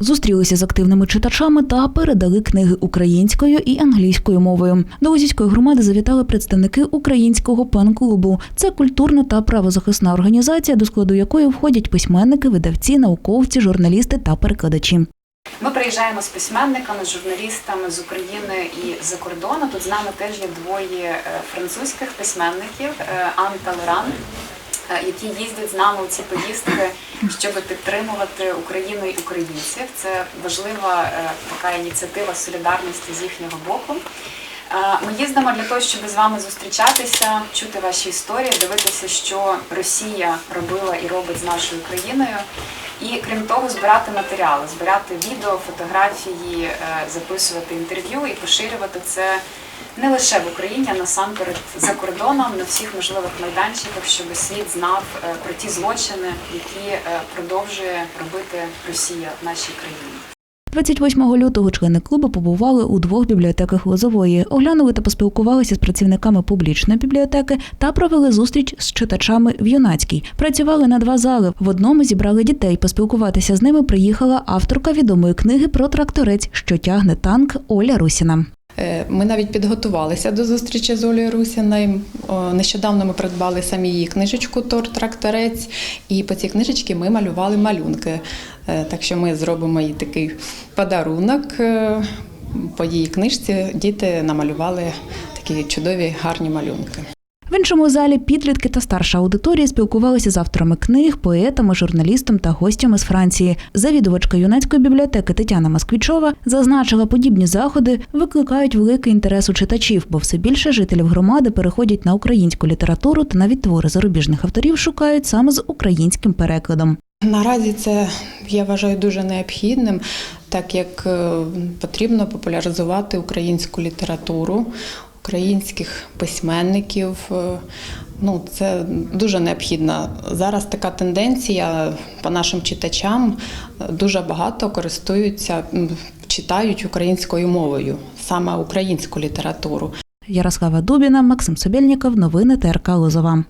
Зустрілися з активними читачами та передали книги українською і англійською мовою. До Лозівської громади завітали представники українського пен-клубу. Це культурна та правозахисна організація, до складу якої входять письменники, видавці, науковці, журналісти та перекладачі. Ми приїжджаємо з письменниками, з журналістами з України і за кордону. Тут з нами теж є двоє е, французьких письменників е, Ан та Лоран, е, які їздять з нами у ці поїздки, щоб підтримувати Україну і українців. Це важлива е, така ініціатива солідарності з їхнього боку. Е, Ми їздимо для того, щоб з вами зустрічатися, чути ваші історії, дивитися, що Росія робила і робить з нашою країною. І крім того, збирати матеріали, збирати відео, фотографії, е, записувати інтерв'ю і поширювати це не лише в Україні, а насамперед за кордоном на всіх можливих майданчиках, щоб світ знав е, про ті злочини, які е, продовжує робити Росія в нашій країні. 28 лютого члени клубу побували у двох бібліотеках Лозової, оглянули та поспілкувалися з працівниками публічної бібліотеки та провели зустріч з читачами в юнацькій. Працювали на два зали. В одному зібрали дітей. Поспілкуватися з ними приїхала авторка відомої книги про тракторець, що тягне танк Оля Русіна. Е, Ми навіть підготувалися до зустрічі з Олею Русіною. Нещодавно ми придбали самі її книжечку Тор Тракторець, і по цій книжечці ми малювали малюнки. Е, Так що ми зробимо їй такий подарунок. Е, По її книжці діти намалювали такі чудові гарні малюнки. В іншому залі підлітки та старша аудиторія спілкувалися з авторами книг, поетами, журналістом та гостями з Франції. Завідувачка юнацької бібліотеки Тетяна Москвічова зазначила, подібні заходи викликають великий інтерес у читачів, бо все більше жителів громади переходять на українську літературу та навіть твори зарубіжних авторів шукають саме з українським перекладом. Наразі це я вважаю дуже необхідним, так як е, потрібно популяризувати українську літературу, українських письменників. Е, Ну, це дуже необхідно. Зараз така тенденція по нашим читачам дуже багато користуються, читають українською мовою, саме українську літературу. Ярослава Дубіна, Максим Собєльніков, новини ТРК Лозова.